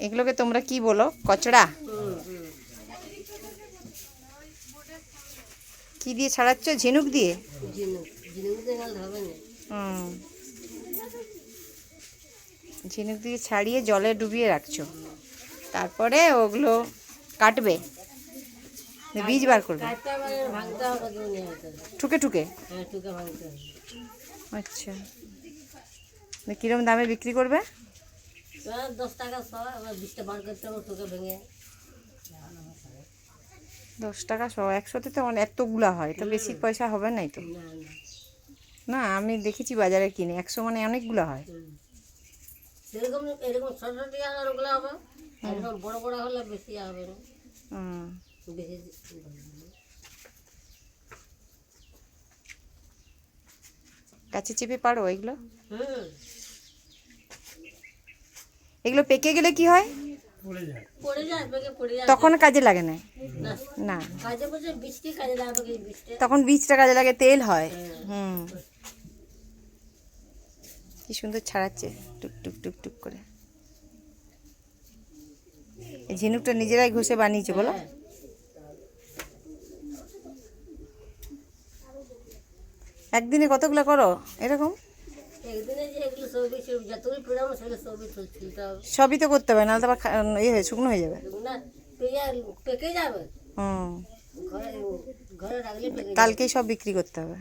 এগুলোকে তোমরা কি বলো? কচড়া? কি দিয়ে ছাড়াচ্ছ? ঝিনুক দিয়ে? ঝিনুক। ঝিনুক দিয়ে ছাড়িয়ে জলে ডুবিয়ে রাখছো। তারপরে ওগুলো কাটবে। বীজ বার করবে। ঠুকে ঠুকে? হ্যাঁ আচ্ছা। কিরম দামে বিক্রি করবে? দশ টাকা দশ টাকা শো একশোতে তো অনেক এতগুলা হয় তো বেশি পয়সা হবে নাই তো। না আমি দেখেছি বাজারে কিনে একশো মানে অনেকগুলো হয়। হুম। এরকম ছোট ছোট আর হবে এরকম বড় বড় হলে বেশি হবে না। বেশি কাছে চেপে পারো এগুলো? এগুলো পেকে গেলে কি হয়? তখন কাজে লাগে না? না। তখন বীজটা কাজে লাগে তেল হয়। হুম। কি সুন্দর ছাড়াচ্ছে টুক টুক টুক টুক করে। এই ঝিনুকটা নিজেরাই ঘষে বানিয়েছে বলো। একদিনে কতগুলো করো? এরকম? সবই তো করতে হবে নাহলে তো আবার ইয়ে হয়ে শুকনো হয়ে যাবে। হুম। কালকেই সব বিক্রি করতে হবে।